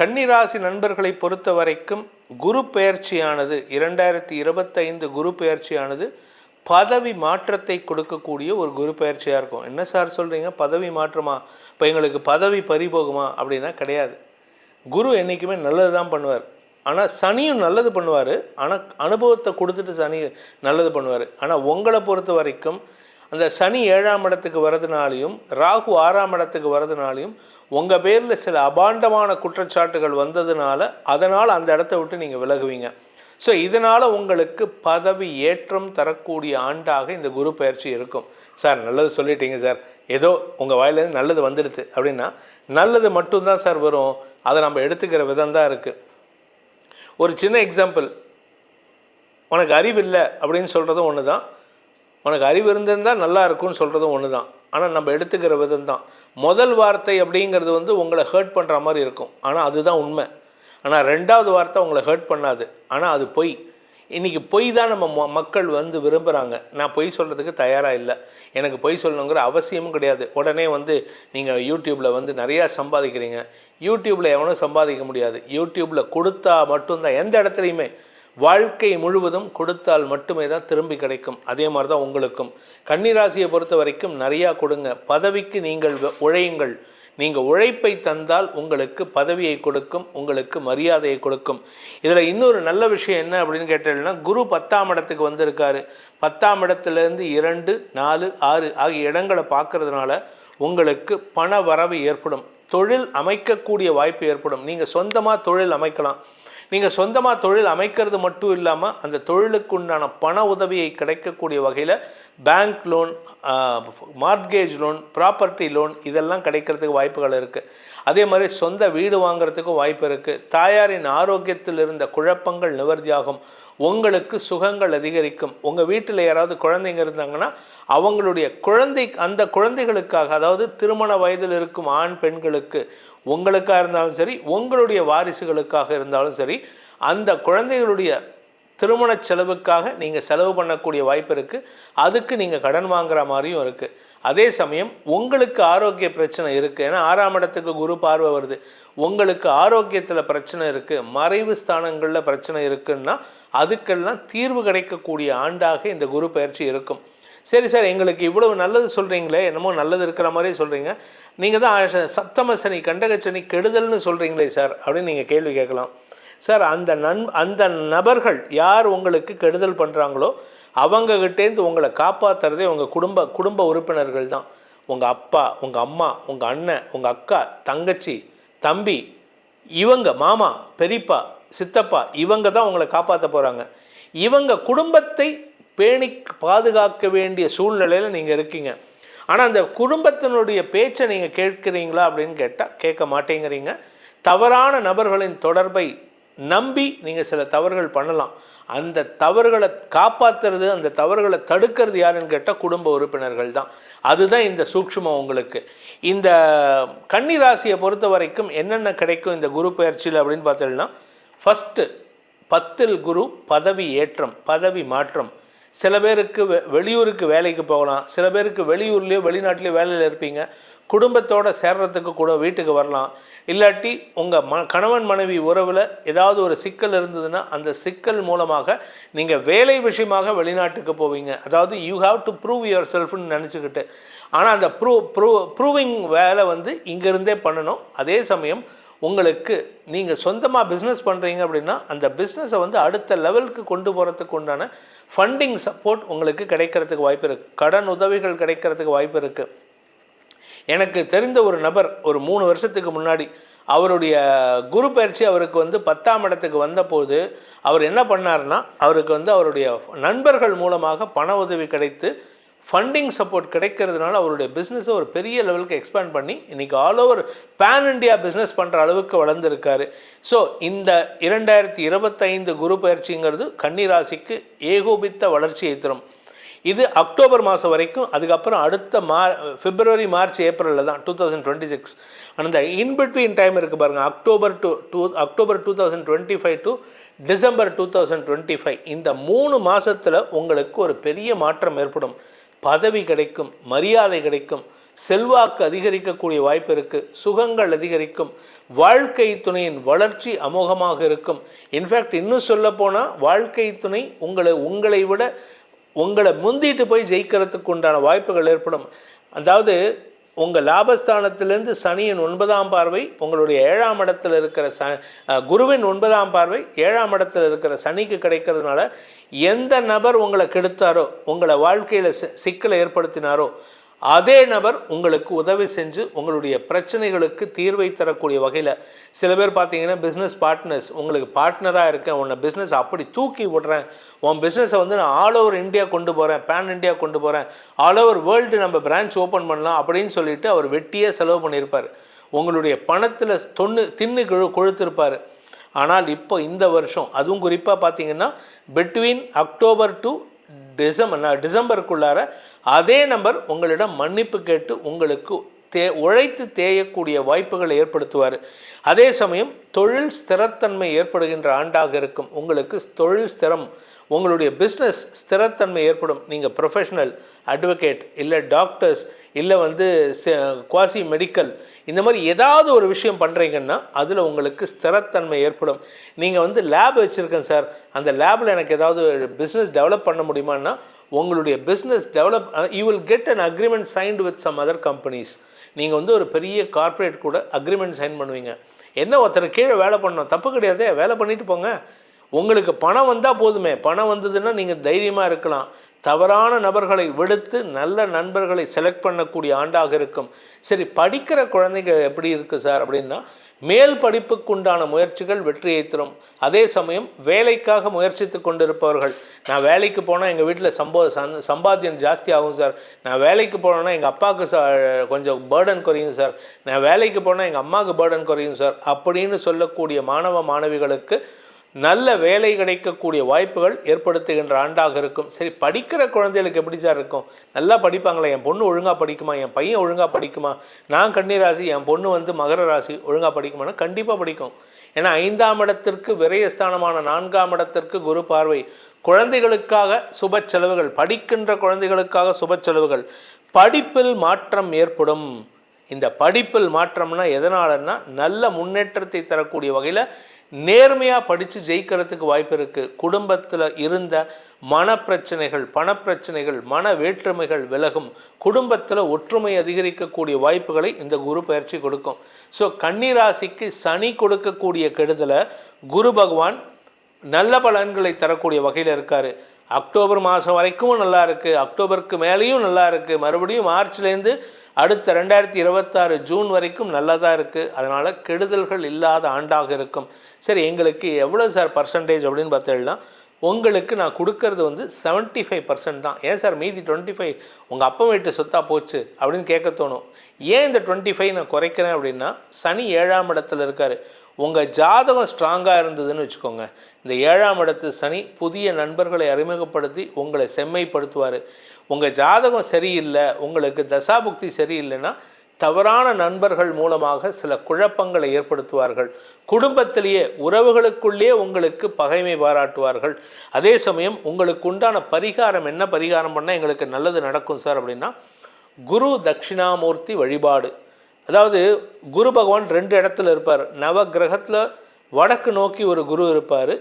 கன்னிராசி நண்பர்களை பொறுத்த வரைக்கும் குரு பெயர்ச்சியானது இரண்டாயிரத்தி இருபத்தைந்து குரு பெயர்ச்சியானது பதவி மாற்றத்தை கொடுக்கக்கூடிய ஒரு குரு பெயர்ச்சியாக இருக்கும். என்ன சார் சொல்கிறீங்க பதவி மாற்றமா? இப்போ எங்களுக்கு பதவி பறிபோகுமா அப்படின்னா கிடையாது. குரு என்றைக்குமே நல்லது தான் பண்ணுவார். ஆனால் சனியும் நல்லது பண்ணுவார். ஆனால் அனுபவத்தை கொடுத்துட்டு சனி நல்லது பண்ணுவார். ஆனால் உங்களை பொறுத்த வரைக்கும் அந்த சனி ஏழாம் இடத்துக்கு வரதுனாலையும் ராகு ஆறாம் இடத்துக்கு வரதுனாலையும் உங்கள் பேரில் சில அபாண்டமான குற்றச்சாட்டுகள் வந்ததுனால அதனால் அந்த இடத்த விட்டு நீங்கள் விலகுவீங்க. ஸோ இதனால் உங்களுக்கு பதவி ஏற்றம் தரக்கூடிய ஆண்டாக இந்த குரு பயிற்சி இருக்கும். சார் நல்லது சொல்லிட்டீங்க சார் ஏதோ உங்கள் வாயிலேருந்து நல்லது வந்துடுது அப்படின்னா நல்லது மட்டும்தான் சார் வரும். அதை நம்ம எடுத்துக்கிற விதம் தான் இருக்குது ஒரு சின்ன எக்ஸாம்பிள் உனக்கு அறிவு இல்லை அப்படின்னு சொல்கிறதும் ஒன்று தான் உனக்கு அறிவு இருந்திருந்தால் நல்லா இருக்கும்னு சொல்கிறதும் ஒன்று தான் ஆனால் நம்ம எடுத்துக்கிற விதம் தான் முதல் வார்த்தை அப்படிங்கிறது வந்து உங்களை ஹர்ட் பண்ணுற மாதிரி இருக்கும். ஆனால் அதுதான் உண்மை. ஆனால் ரெண்டாவது வார்த்தை உங்களை ஹர்ட் பண்ணாது. ஆனால் அது பொய். இன்றைக்கி பொய் தான் நம்ம ம- மக்கள் வந்து விரும்புகிறாங்க நான் பொய் சொல்கிறதுக்கு தயாராக இல்லை. எனக்கு பொய் சொல்லணுங்கிற அவசியமும் கிடையாது. உடனே வந்து நீங்கள் யூடியூப்பில் வந்து நிறையா சம்பாதிக்கிறீங்க. யூடியூப்பில் எவனும் சம்பாதிக்க முடியாது. யூடியூப்பில் கொடுத்தா மட்டும்தான். எந்த இடத்துலையுமே. வாழ்க்கை முழுவதும் கொடுத்தால் மட்டுமே தான் திரும்பி கிடைக்கும். அதே மாதிரி தான் உங்களுக்கும். கன்னிராசியை பொறுத்த வரைக்கும் நிறையா கொடுங்க. பதவிக்கு நீங்கள் வ- உழையுங்கள். நீங்கள் உழைப்பை தந்தால் உங்களுக்கு பதவியை கொடுக்கும் உங்களுக்கு மரியாதையை கொடுக்கும். இதில் இன்னொரு நல்ல விஷயம் என்ன அப்படின்னு கேட்டீங்கன்னா குரு பத்தாம் இடத்துக்கு வந்திருக்காரு. பத்தாம் இடத்துலேருந்து இரண்டு நாலு ஆறு ஆகிய இடங்களை பார்க்கறதுனால உங்களுக்கு பண வரவு ஏற்படும். தொழில் அமைக்கக்கூடிய வாய்ப்பு ஏற்படும். நீங்கள் சொந்தமாக தொழில் அமைக்கலாம். நீங்கள் சொந்தமாக தொழில் அமைக்கிறது மட்டும் இல்லாமல் அந்த தொழிலுக்கு உண்டான பண உதவியை கிடைக்கக்கூடிய வகையில் bank loan mortgage loan property loan இதெல்லாம் கிடைக்கிறதுக்கு வாய்ப்புகள் இருக்குது அதே மாதிரி சொந்த வீடு வாங்குறதுக்கும் வாய்ப்பு இருக்குது தாயாரின் ஆரோக்கியத்தில் இருந்த குழப்பங்கள் நிவர்த்தியாகும். உங்களுக்கு சுகங்கள் அதிகரிக்கும். உங்கள் வீட்டில் யாராவது குழந்தைங்க இருந்தாங்கன்னா அவங்களுடைய குழந்தை அந்த குழந்தைகளுக்காக அதாவது திருமண வயதில் இருக்கும் ஆண் பெண்களுக்கு உங்களுக்காக இருந்தாலும் சரி உங்களுடைய வாரிசுகளுக்காக இருந்தாலும் சரி அந்த குழந்தைகளுடைய திருமண செலவுக்காக நீங்கள் செலவு பண்ணக்கூடிய வாய்ப்பு இருக்குது அதுக்கு நீங்கள் கடன் வாங்குற மாதிரியும் இருக்குது அதே சமயம் உங்களுக்கு ஆரோக்கிய பிரச்சனை இருக்குது ஏன்னா ஆறாம் இடத்துக்கு குரு பார்வை வருது. உங்களுக்கு ஆரோக்கியத்தில் பிரச்சனை இருக்குது மறைவு ஸ்தானங்களில் பிரச்சனை இருக்குன்னா அதுக்கெல்லாம் தீர்வு கிடைக்கக்கூடிய ஆண்டாக இந்த குரு பயிற்சி இருக்கும். சரி சார் எங்களுக்கு இவ்வளவு நல்லது சொல்கிறீங்களே என்னமோ நல்லது இருக்கிற மாதிரி சொல்கிறீங்க நீங்கள் தான் சப்தமசனி சப்தம சனி கண்டக சனி கெடுதல்னு சொல்கிறீங்களே சார் அப்படின்னு நீங்கள் கேள்வி கேட்கலாம். சார் அந்த நன் அந்த நபர்கள் யார் உங்களுக்கு கெடுதல் பண்ணுறாங்களோ அவங்ககிட்டேருந்து உங்களை காப்பாற்றுறதே உங்கள் குடும்ப குடும்ப உறுப்பினர்கள் தான். உங்கள் அப்பா உங்கள் அம்மா உங்கள் அண்ணன் உங்கள் அக்கா தங்கச்சி தம்பி இவங்க மாமா பெரியப்பா சித்தப்பா இவங்க தான் உங்களை காப்பாற்ற போகிறாங்க இவங்க குடும்பத்தை பேணி பாதுகாக்க வேண்டிய சூழ்நிலையில் நீங்கள் இருக்கீங்க. ஆனால் அந்த குடும்பத்தினுடைய பேச்சை நீங்கள் கேட்குறீங்களா அப்படின்னு கேட்டால் கேட்க மாட்டேங்கிறீங்க. தவறான நபர்களின் தொடர்பை நம்பி நீங்கள் சில தவறுகள் பண்ணலாம். அந்த தவறுகளை காப்பாற்றுறது அந்த தவறுகளை தடுக்கிறது யாருன்னு கேட்டால் குடும்ப உறுப்பினர்கள் தான். அதுதான் இந்த சூக்ஷமம் உங்களுக்கு. இந்த கன்னி ராசியை பொறுத்த வரைக்கும் என்னென்ன கிடைக்கும் இந்த குரு பயிற்சியில் அப்படின்னு பார்த்தீங்கன்னா ஃபஸ்ட்டு பத்தில் குரு பதவி ஏற்றம் பதவி மாற்றம். சில பேருக்கு வெ- வெளியூருக்கு வேலைக்கு போகலாம். சில பேருக்கு வெளியூர்லேயோ வெளிநாட்டிலையோ வேலையில் இருப்பீங்க. குடும்பத்தோட சேர்றதுக்கு கூட வீட்டுக்கு வரலாம். இல்லாட்டி உங்கள் ம கணவன் மனைவி உறவில் ஏதாவது ஒரு சிக்கல் இருந்ததுன்னா அந்த சிக்கல் மூலமாக நீங்கள் வேலை விஷயமாக வெளிநாட்டுக்கு போவீங்க. அதாவது you have to prove your செல்ஃப்னு நினச்சிக்கிட்டு. ஆனால் அந்த ப்ரூ ப்ரூ ப்ரூவிங் வேலை வந்து இங்கேருந்தே பண்ணணும். அதே சமயம் உங்களுக்கு நீங்கள் சொந்தமாக பிஸ்னஸ் பண்ணுறீங்க அப்படின்னா அந்த பிஸ்னஸை வந்து அடுத்த லெவலுக்கு கொண்டு போகிறதுக்கு உண்டான ஃபண்டிங் சப்போர்ட் உங்களுக்கு கிடைக்கிறதுக்கு வாய்ப்பு இருக்குது கடன் உதவிகள் கிடைக்கிறதுக்கு வாய்ப்பு இருக்குது எனக்கு தெரிந்த ஒரு நபர் ஒரு மூணு வருஷத்துக்கு முன்னாடி அவருடைய குரு பயிற்சி அவருக்கு வந்து பத்தாம் இடத்துக்கு வந்தபோது அவர் என்ன பண்ணார்னா அவருக்கு வந்து அவருடைய நண்பர்கள் மூலமாக பண உதவி கிடைத்து ஃபண்டிங் சப்போர்ட் கிடைக்கிறதுனால அவருடைய பிஸ்னஸை ஒரு பெரிய லெவலுக்கு எக்ஸ்பேண்ட் பண்ணி இன்னைக்கு all over pan India business பண்ணுற அளவுக்கு வளர்ந்துருக்காரு. ஸோ இந்த இரண்டாயிரத்தி இருபத்தைந்து குரு பயிற்சிங்கிறது கன்னிராசிக்கு ஏகோபித்த வளர்ச்சியை தரும். இது அக்டோபர் மாதம் வரைக்கும் அதுக்கப்புறம் அடுத்த மா பிப்ரவரி மார்ச் ஏப்ரலில் தான் டூ தௌசண்ட் டுவெண்ட்டி சிக்ஸ் அந்த இன்பிட்வீன் டைம் இருக்குது பாருங்கள் October to to October two thousand twenty five to December two thousand twenty five இந்த மூணு மாதத்தில் உங்களுக்கு ஒரு பெரிய மாற்றம் ஏற்படும். பதவி கிடைக்கும் மரியாதை கிடைக்கும் செல்வாக்கு அதிகரிக்கக்கூடிய வாய்ப்பு இருக்குது சுகங்கள் அதிகரிக்கும் வாழ்க்கை துணையின் வளர்ச்சி அமோகமாக இருக்கும். இன்ஃபேக்ட் இன்னும் சொல்ல போனால் வாழ்க்கை துணை உங்களை உங்களை விட உங்களை முந்திட்டு போய் ஜெயிக்கிறதுக்கு உண்டான வாய்ப்புகள் ஏற்படும். அதாவது உங்கள் லாபஸ்தானத்திலிருந்து சனியின் ஒன்பதாம் பார்வை உங்களுடைய ஏழாம் இடத்தில் இருக்கிற ச குருவின் ஒன்பதாம் பார்வை ஏழாம் இடத்தில் இருக்கிற சனிக்கு கிடைக்கிறதுனால எந்த நபர் உங்களை கெடுத்தாரோ உங்களை வாழ்க்கையில் சிக்கலை ஏற்படுத்தினாரோ அதே நபர் உங்களுக்கு உதவி செஞ்சு உங்களுடைய பிரச்சனைகளுக்கு தீர்வை தரக்கூடிய வகையில் சில பேர் பார்த்தீங்கன்னா பிஸ்னஸ் பார்ட்னர்ஸ் உங்களுக்கு பார்ட்னராக இருக்கேன் உன்னை பிஸ்னஸ் அப்படி தூக்கி விடுறேன். உன் பிஸ்னஸை வந்து நான் ஆல் ஓவர் இந்தியா கொண்டு போகிறேன் பேன் இந்தியா கொண்டு போகிறேன் ஆல் ஓவர் வேர்ல்டு நம்ம பிரான்ச் ஓப்பன் பண்ணலாம் அப்படின்னு சொல்லிட்டு அவர் வெட்டியே செலவு பண்ணியிருப்பார். உங்களுடைய பணத்தில் தொண்ணு தின்னு கிழு கொழுத்திருப்பார். ஆனால் இப்போ இந்த வருஷம் அதுவும் குறிப்பாக பார்த்தீங்கன்னா பிட்வீன் அக்டோபர் டு டிசம்பர் டிசம்பருக்குள்ளார அதே நம்பர் உங்களிடம் மன்னிப்பு கேட்டு உங்களுக்கு தே உழைத்து தேயக்கூடிய வாய்ப்புகளை ஏற்படுத்துவார். அதே சமயம் தொழில் ஸ்திரத்தன்மை ஏற்படுகின்ற ஆண்டாக இருக்கும். உங்களுக்கு தொழில் ஸ்திரம் உங்களுடைய பிஸ்னஸ் ஸ்திரத்தன்மை ஏற்படும். நீங்கள் ப்ரொஃபஷனல் அட்வொகேட் இல்லை டாக்டர்ஸ் இல்லை வந்து குவாசி மெடிக்கல் இந்த மாதிரி ஏதாவது ஒரு விஷயம் பண்ணுறீங்கன்னா அதில் உங்களுக்கு ஸ்திரத்தன்மை ஏற்படும். நீங்கள் வந்து லேப் வச்சுருக்கேன் சார் அந்த லேபில் எனக்கு ஏதாவது பிஸ்னஸ் டெவலப் பண்ண முடியுமான்னா உங்களுடைய business develop you will get an agreement signed with some other companies நீங்கள் வந்து ஒரு பெரிய கார்ப்பரேட் கூட அக்ரிமெண்ட் சைன் பண்ணுவீங்க. என்ன ஒருத்தர் கீழே வேலை பண்ணோம் தப்பு கிடையாதே வேலை பண்ணிட்டு போங்க. உங்களுக்கு பணம் வந்தால் போதுமே. பணம் வந்ததுன்னா நீங்கள் தைரியமாக இருக்கலாம். தவறான நபர்களை விடுத்து நல்ல நண்பர்களை செலக்ட் பண்ணக்கூடிய ஆண்டாக இருக்கும். சரி படிக்கிற குழந்தைங்க எப்படி இருக்குது சார் அப்படின்னா மேல் படிப்புக்குண்டான முயற்சிகள் வெற்றியை தரும். அதே சமயம் வேலைக்காக முயற்சித்து கொண்டிருப்பவர்கள். நான் வேலைக்கு போனால் எங்கள் வீட்டில் சம்போ சந் சம்பாத்தியம் ஜாஸ்தி ஆகும் சார் நான் வேலைக்கு போனேன்னா எங்கள் அப்பாவுக்கு கொஞ்சம் பேர்டன் குறையும் சார் நான் வேலைக்கு போனால் எங்கள் அம்மாவுக்கு பேர்டன் குறையும் சார் அப்படின்னு சொல்லக்கூடிய மாணவ மாணவிகளுக்கு நல்ல வேலை கிடைக்கக்கூடிய வாய்ப்புகள் ஏற்படுத்துகின்ற ஆண்டாக இருக்கும். சரி படிக்கிற குழந்தைகளுக்கு எப்படி சார் இருக்கும்? நல்லா படிப்பாங்களா? என் பொண்ணு ஒழுங்காக படிக்குமா? என் பையன் ஒழுங்காக படிக்குமா? நான் கன்னி ராசி என் பொண்ணு வந்து மகர ராசி ஒழுங்காக படிக்குமானா கண்டிப்பாக படிக்கும். ஏன்னா ஐந்தாம் இடத்திற்கு விரயஸ்தானமான நான்காம் இடத்திற்கு குரு பார்வை. குழந்தைகளுக்காக சுப செலவுகள் படிக்கின்ற குழந்தைகளுக்காக சுப செலவுகள். படிப்பில் மாற்றம் ஏற்படும். இந்த படிப்பில் மாற்றம்னா எதனாலன்னா நல்ல முன்னேற்றத்தை தரக்கூடிய வகையில் நேர்மையாக படித்து ஜெயிக்கிறதுக்கு வாய்ப்பு இருக்குது குடும்பத்தில் இருந்த மனப்பிரச்சனைகள் பணப்பிரச்சனைகள் மன வேற்றுமைகள் விலகும். குடும்பத்தில் ஒற்றுமை அதிகரிக்கக்கூடிய வாய்ப்புகளை இந்த குரு பயிற்சி கொடுக்கும். ஸோ கன்னிராசிக்கு சனி கொடுக்கக்கூடிய கெடுதலை குரு பகவான் நல்ல பலன்களை தரக்கூடிய வகையில் இருக்கார். அக்டோபர் மாதம் வரைக்கும் நல்லா இருக்குது அக்டோபருக்கு மேலேயும் நல்லா இருக்குது மறுபடியும் மார்ச்லேருந்து அடுத்த ரெண்டாயிரத்தி இருபத்தாறு ஜூன் வரைக்கும் நல்லதாக இருக்குது அதனால் கெடுதல்கள் இல்லாத ஆண்டாக இருக்கும். சரி எங்களுக்கு எவ்வளோ சார் பர்சன்டேஜ் அப்படின்னு பார்த்தீங்கன்னா உங்களுக்கு நான் கொடுக்கறது வந்து 75% ஃபைவ் பர்சன்ட் தான். ஏன் சார் மீதி டுவெண்ட்டி ஃபைவ் உங்கள் அப்பா வீட்டு சொத்தாக போச்சு அப்படின்னு கேட்க தோணும். ஏன் இந்த டுவெண்ட்டி ஃபைவ் நான் குறைக்கிறேன் அப்படின்னா சனி ஏழாம் இடத்துல இருக்கார். உங்கள் ஜாதகம் ஸ்ட்ராங்காக இருந்ததுன்னு வச்சுக்கோங்க. இந்த ஏழாம் இடத்து சனி புதிய நண்பர்களை அறிமுகப்படுத்தி உங்களை செம்மைப்படுத்துவார். உங்கள் ஜாதகம் சரியில்லை உங்களுக்கு தசாபுக்தி சரியில்லைன்னா தவறான நண்பர்கள் மூலமாக சில குழப்பங்களை ஏற்படுத்துவார்கள். குடும்பத்திலேயே உறவுகளுக்குள்ளேயே உங்களுக்கு பகைமை பாராட்டுவார்கள். அதே சமயம் உங்களுக்கு உண்டான பரிகாரம் என்ன பரிகாரம் பண்ணால் எங்களுக்கு நல்லது நடக்கும் சார் அப்படின்னா குரு தட்சிணாமூர்த்தி வழிபாடு. அதாவது குரு பகவான் ரெண்டு இடத்துல இருப்பார். நவ கிரகத்தில் வடக்கு நோக்கி ஒரு குரு இருப்பார்.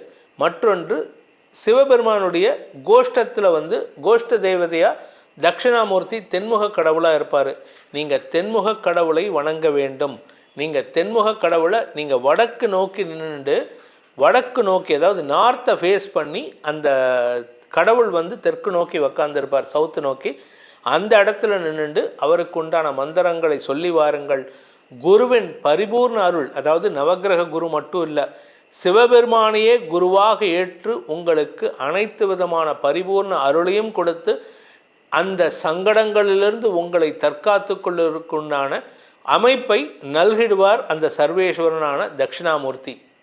மற்றொன்று சிவபெருமானுடைய கோஷ்டத்தில் வந்து கோஷ்ட தேவதையாக தட்சிணாமூர்த்தி தென்முக கடவுளாக இருப்பார். நீங்கள் தென்முக கடவுளை வணங்க வேண்டும். நீங்கள் தென்முக கடவுளை நீங்கள் வடக்கு நோக்கி நின்று வடக்கு நோக்கி அதாவது நார்த்தை ஃபேஸ் பண்ணி அந்த கடவுள் வந்து தெற்கு நோக்கி உக்காந்துருப்பார் சவுத்து நோக்கி. அந்த இடத்துல நின்றுண்டு அவருக்கு உண்டான மந்திரங்களை சொல்லி வாருங்கள். குருவின் பரிபூர்ண அருள் அதாவது நவக்கிரக குரு மட்டும் இல்லை சிவபெருமானையே குருவாக ஏற்று உங்களுக்கு அனைத்து விதமான பரிபூர்ண அருளையும் கொடுத்து அந்த சங்கடங்களிலிருந்து உங்களை தற்காத்து கொள்வதற்குண்டான அமைப்பை நல்கிடுவார் அந்த சர்வேஸ்வரனான தட்சிணாமூர்த்தி.